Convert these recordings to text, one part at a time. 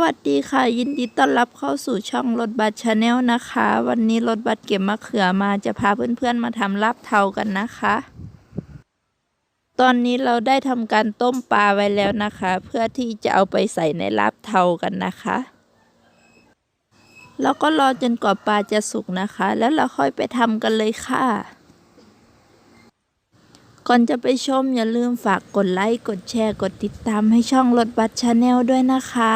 วัสดีค่ะ ยินดีต้อนรับเข้าสู่ช่องรถบัสชาแนลนะคะ วันนี้รถบัสเก็บมะเขือมาจะพาเพื่อนๆมาทำลาบเทากันนะคะ ตอนนี้เราได้ทำการต้มปลาไว้แล้วนะคะ เพื่อที่จะเอาไปใส่ในลาบเทากันนะคะ แล้วก็รอจนกว่าปลาจะสุกนะคะ แล้วเราค่อยไปทำกันเลยค่ะ ก่อนจะไปชมอย่าลืมฝากกดไลค์กดแชร์กดติดตามให้ช่องรถบัสชาแนลด้วยนะคะ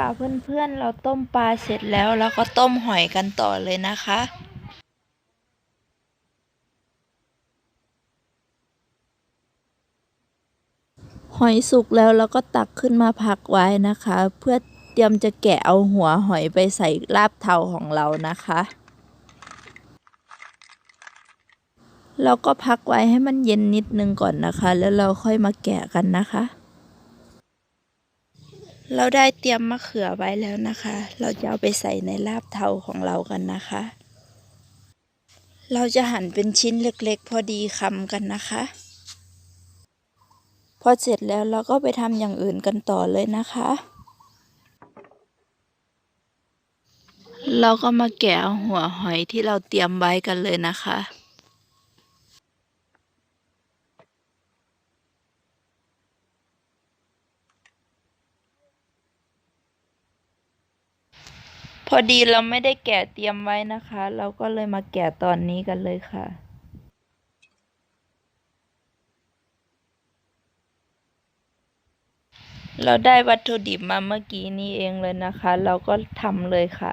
ค่ะเพื่อนๆ เราต้มปลาเสร็จแล้วเราก็ต้มหอยกันต่อเลยนะคะหอยสุกแล้วเราก็ตักขึ้นมาพักไว้นะคะ เพื่อเตรียมจะแกะเอาหัวหอยไปใส่ลาบเทาของเรานะคะ เราก็พักไว้ให้มันเย็นนิดนึงก่อนนะคะ แล้วเราค่อยมาแกะกันนะคะ เราได้เตรียมมะเขือไว้แล้วนะคะ เราจะเอาไปใส่ในลาบเทาของเรากันนะคะ เราจะหั่นเป็นชิ้นเล็กๆ พอดีคำกันนะคะ พอเสร็จแล้วเราก็ไปทำอย่างอื่นกันต่อเลยนะคะ เราก็มาแกะหัวหอยที่เราเตรียมไว้กันเลยนะคะ พอดีเราไม่ได้แกะเตรียมไว้นะคะ เราก็เลยมาแกะตอนนี้กันเลยค่ะเราได้วัตถุดิบมาเมื่อกี้นี้เองเลยนะคะ เราก็ทำเลยค่ะ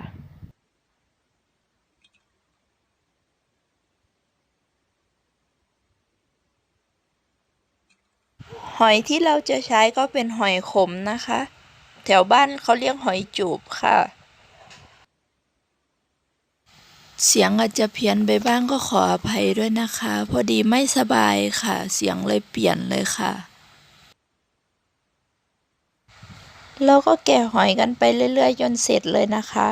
หอยที่เราจะใช้ก็เป็นหอยขมนะคะ แถวบ้านเขาเรียกหอยจูบค่ะ เสียงอาจจะเพี้ยนไปบ้างก็ขออภัยด้วยนะคะ พอดีไม่สบายค่ะ เสียงเลยเปลี่ยนเลยค่ะ เราก็แกะหอยกันไปเรื่อยๆจนเสร็จเลยนะคะ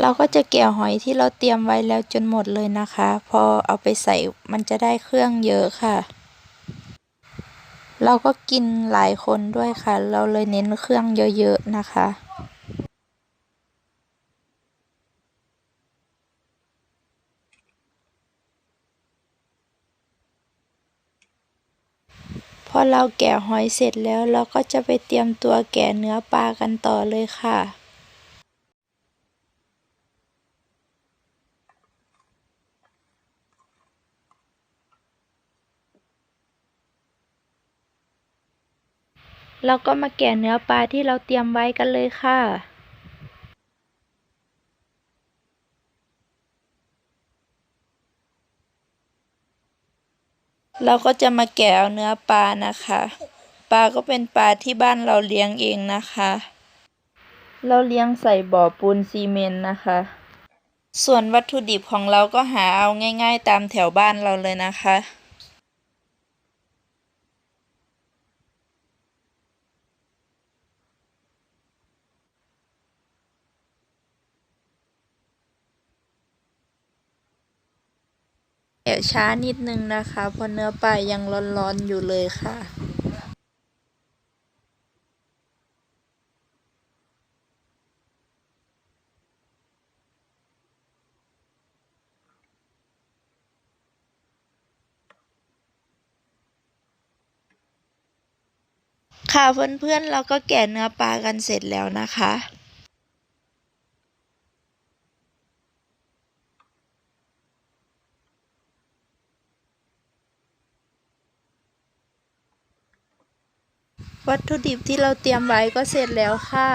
เราก็จะแกะหอยที่เราเตรียมไว้แล้วจนหมดเลยนะคะ พอเอาไปใส่มันจะได้เครื่องเยอะค่ะ เราก็กินหลายคนด้วยค่ะ เราเลยเน้นเครื่องเยอะๆนะคะพอเราแกะหอยเสร็จแล้วเราก็จะไปเตรียมตัวแกะเนื้อปลากันต่อเลยค่ะ เราก็มาแกะเนื้อปลาที่เราเตรียมไว้กันเลยค่ะเราก็จะมาแกะเอาเนื้อปลานะคะ ปลาก็เป็นปลาที่บ้านเราเลี้ยงเองนะคะ เราเลี้ยงใส่บ่อปูนซีเมนต์นะคะ ส่วนวัตถุดิบของเราก็หาเอาง่าย ๆ ตามแถวบ้านเราเลยนะคะ แกะช้านิดนึงนะคะ เพราะเนื้อปลายังร้อนๆอยู่เลยค่ะค่ะเพื่อนๆเราก็แกะเนื้อปลากันเสร็จแล้วนะคะ วัตถุดิบที่เราเตรียมไว้ก็เสร็จแล้วค่ะ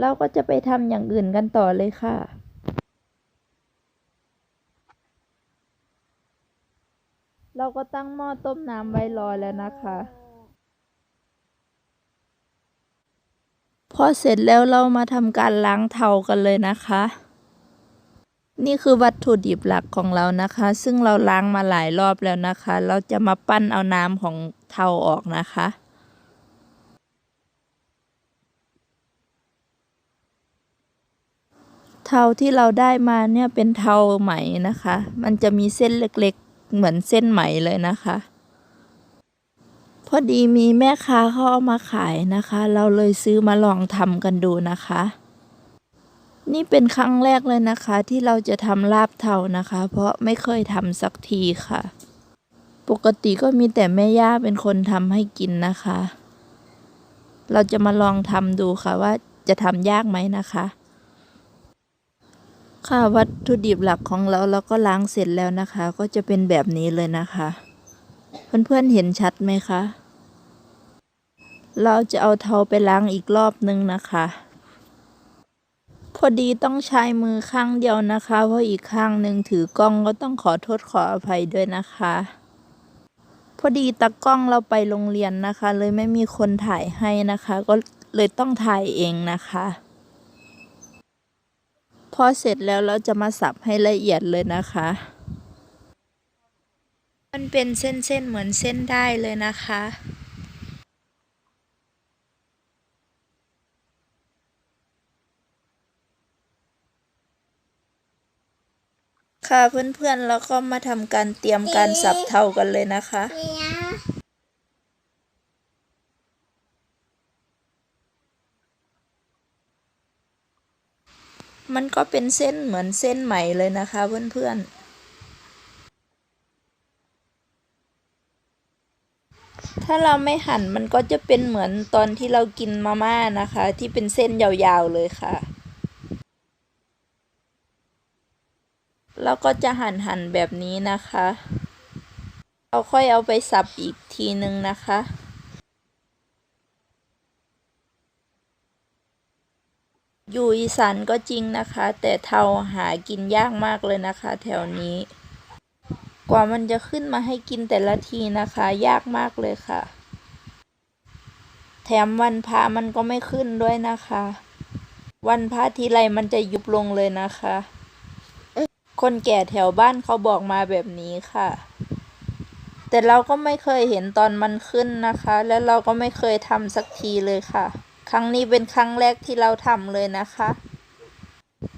เราก็จะไปทำอย่างอื่นกันต่อเลยค่ะเราก็ตั้งหม้อต้มน้ำไว้รอแล้วนะคะ พอเสร็จแล้วเรามาทำการล้างเทากันเลยนะคะ นี่คือวัตถุดิบหลักของเรานะคะ ซึ่งเราล้างมาหลายรอบแล้วนะคะ เราจะมาปั้นเอาน้ำของเทาออกนะคะเทาที่เราได้มาเนี่ยเป็นเทาไหมนะคะ มันจะมีเส้นเล็กๆ เหมือนเส้นไหมเลยนะคะ พอดีมีแม่ค้าเขาเอามาขายนะคะ เราเลยซื้อมาลองทำกันดูนะคะ นี่เป็นครั้งแรกเลยนะคะ ที่เราจะทำลาบเทานะคะ เพราะไม่เคยทำสักทีค่ะ ปกติก็มีแต่แม่ย่าเป็นคนทำให้กินนะคะ เราจะมาลองทำดูค่ะว่าจะทำยากไหมนะคะ ค่ะวัตถุดิบหลักของเราเราก็ล้างเสร็จแล้วนะคะ ก็จะเป็นแบบนี้เลยนะคะ เพื่อนๆเห็นชัดไหมคะ เราจะเอาเทาไปล้างอีกรอบนึงนะคะ พอดีต้องใช้มือข้างเดียวนะคะ เพราะอีกข้างหนึ่งถือกล้องก็ต้องขอโทษขออภัยด้วยนะคะ พอดีตากล้องเราไปโรงเรียนนะคะ เลยไม่มีคนถ่ายให้นะคะ ก็เลยต้องถ่ายเองนะคะพอเสร็จแล้วเราจะมาสับให้ละเอียดเลยนะคะ มันเป็นเส้นๆเหมือนเส้นได้เลยนะคะค่ะเพื่อนๆแล้วก็มาทำการเตรียมการสับเทากันเลยนะคะ มันก็เป็นเส้นเหมือนเส้นไหม่เลยนะคะเพื่อนๆ ถ้าเราไม่หั่นมันก็จะเป็นเหมือนตอนที่เรากินมาม่านะคะ ที่เป็นเส้นยาวๆเลยค่ะ แล้วก็จะหั่นหั่นแบบนี้นะคะเราค่อยเอาไปสับอีกทีนึงนะคะอยู่อีสานก็จริงนะคะ แต่เทาหากินยากมากเลยนะคะ แถวนี้ กว่ามันจะขึ้นมาให้กินแต่ละทีนะคะ ยากมากเลยค่ะ แถมวันพระมันก็ไม่ขึ้นด้วยนะคะ วันพระทีไรมันจะยุบลงเลยนะคะ คนแก่แถวบ้านเขาบอกมาแบบนี้ค่ะ แต่เราก็ไม่เคยเห็นตอนมันขึ้นนะคะ แล้วเราก็ไม่เคยทำสักทีเลยค่ะ ครั้งนี้เป็นครั้งแรกที่เราทำเลยนะคะ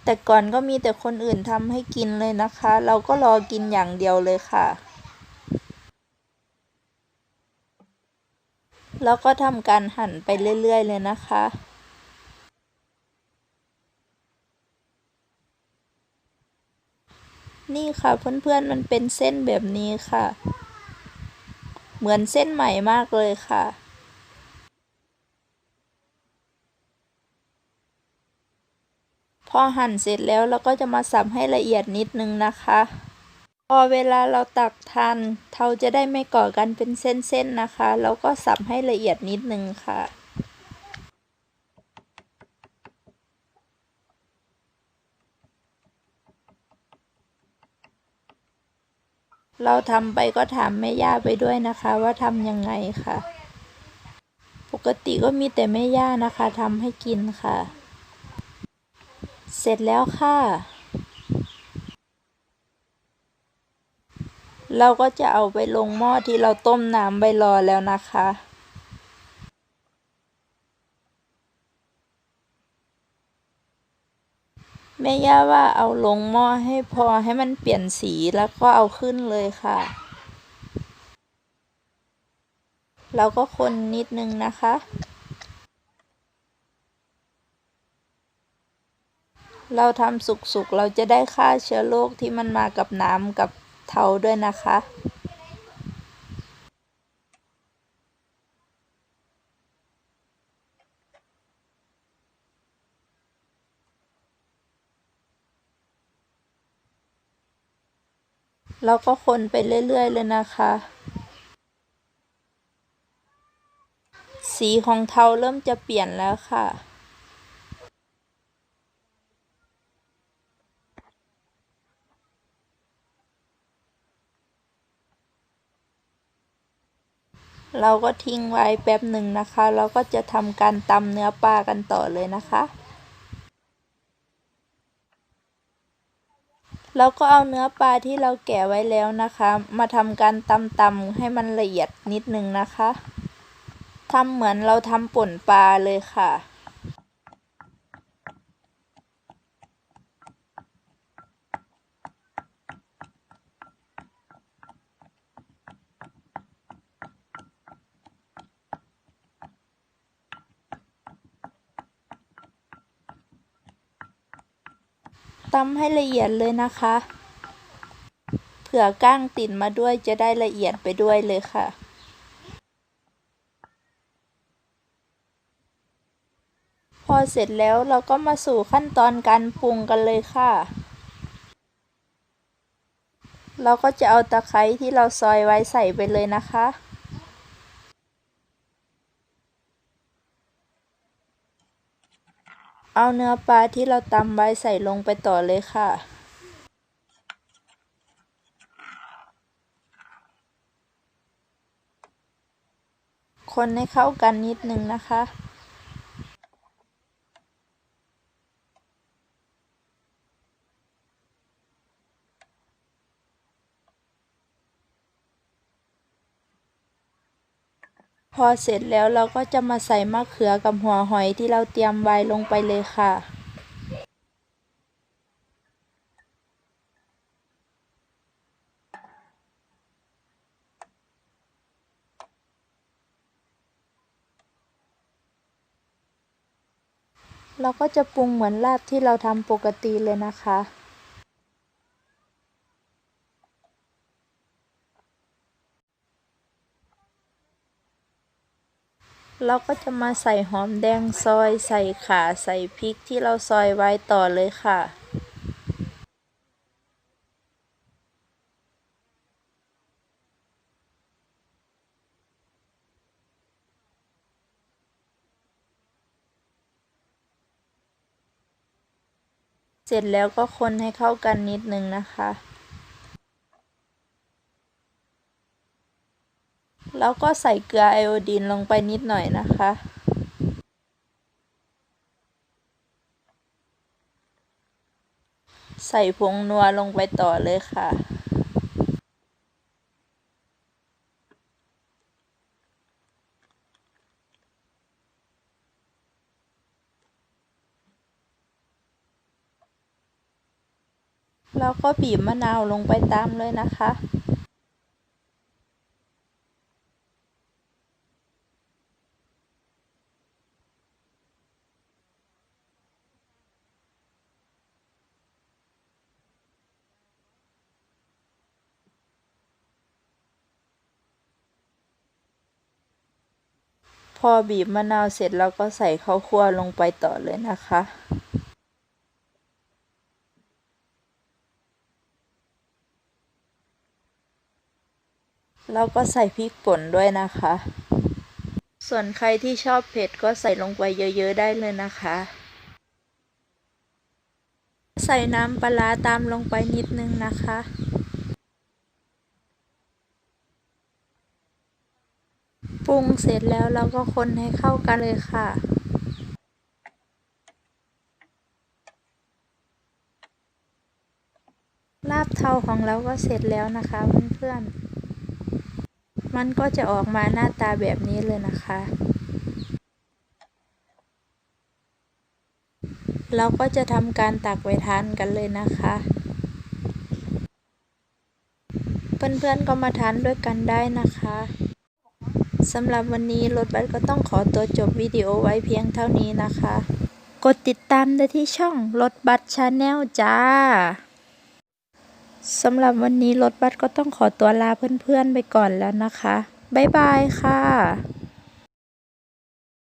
แต่ก่อนก็มีแต่คนอื่นทำให้กินเลยนะคะ เราก็รอกินอย่างเดียวเลยค่ะ แล้วก็ทำการหั่นไปเรื่อยๆเลยนะคะนี่ค่ะเพื่อนๆมันเป็นเส้นแบบนี้ค่ะ เหมือนเส้นใหม่มากเลยค่ะ อหั่นเสร็จแล้วเราก็จะมาสับให้ละเอียดนิดนึงนะคะ พอเวลาเราตักทานเทาจะได้ไม่ก่อกันเป็นเส้นๆนะคะ แล้วก็สับให้ละเอียดนิดนึงค่ะเราทำไปก็ถามแม่ย่าไปด้วยนะคะ ว่าทำยังไงค่ะ ปกติก็มีแต่แม่ย่านะคะทำให้กินค่ะ เสร็จแล้วค่ะ เราก็จะเอาไปลงหม้อที่เราต้มน้ำไว้รอแล้วนะคะ แม่ย่าว่าเอาลงหม้อให้พอให้มันเปลี่ยนสีแล้วก็เอาขึ้นเลยค่ะเราก็คนนิดนึงนะคะ เราทำสุกๆ เราจะได้ฆ่าเชื้อโรคที่มันมากับน้ำกับเทาด้วยนะคะเราก็คนไปเรื่อย ๆ เลยนะคะ สีของเทาเริ่มจะเปลี่ยนแล้วค่ะ เราก็ทิ้งไว้แป๊บหนึ่งนะคะ เราก็จะทำการตำเนื้อปลากันต่อเลยนะคะเราก็เอาเนื้อปลาที่เราแกะไว้แล้วนะคะ มาทำการตำตำๆให้มันละเอียดนิดนึงนะคะทำเหมือนเราทำป่นปลาเลยค่ะ ตำให้ละเอียดเลยนะคะ เผื่อก้างติดมาด้วยจะได้ละเอียดไปด้วยเลยค่ะพอเสร็จแล้วเราก็มาสู่ขั้นตอนการปรุงกันเลยค่ะ เราก็จะเอาตะไคร้ที่เราซอยไว้ใส่ไปเลยนะคะ เอาเนื้อปลาที่เราตำไว้ใส่ลงไปต่อเลยค่ะคนให้เข้ากันนิดนึงนะคะ พอเสร็จแล้วเราก็จะมาใส่มะเขือกับหัวหอยที่เราเตรียมไว้ลงไปเลยค่ะ เราก็จะปรุงเหมือนลาบที่เราทำปกติเลยนะคะ เราก็จะมาใส่หอมแดงซอยใส่ข่าใส่พริกที่เราซอยไว้ต่อเลยค่ะเสร็จแล้วก็คนให้เข้ากันนิดนึงนะคะ แล้วก็ใส่เกลือไอโอดีนลงไปนิดหน่อยนะคะ ใส่ผงนัวลงไปต่อเลยค่ะแล้วก็บีบมะนาวลงไปตามเลยนะคะ อบีบมะนาวเสร็จเราก็ใส่ข้าวคั่วลงไปต่อเลยนะคะเราก็ใส่พริกป่นด้วยนะคะ ส่วนใครที่ชอบเผ็ดก็ใส่ลงไปเยอะๆได้เลยนะคะ ใส่น้ำปลาตามลงไปนิดนึงนะคะ ปรุงเสร็จแล้วเราก็คนให้เข้ากันเลยค่ะ ลาบเทาของเราก็เสร็จแล้วนะคะเพื่อนๆ มันก็จะออกมาหน้าตาแบบนี้เลยนะคะ เราก็จะทำการตักไว้ทานกันเลยนะคะเพื่อนๆก็มาทานด้วยกันได้นะคะ สำหรับวันนี้รถบัสก็ต้องขอตัวจบวิดีโอไว้เพียงเท่านี้นะคะ กดติดตามได้ที่ช่องรถบัสชาแนลจ้าสำหรับวันนี้รถบัสก็ต้องขอตัวลาเพื่อนๆไปก่อนแล้วนะคะ บ๊ายบายค่ะ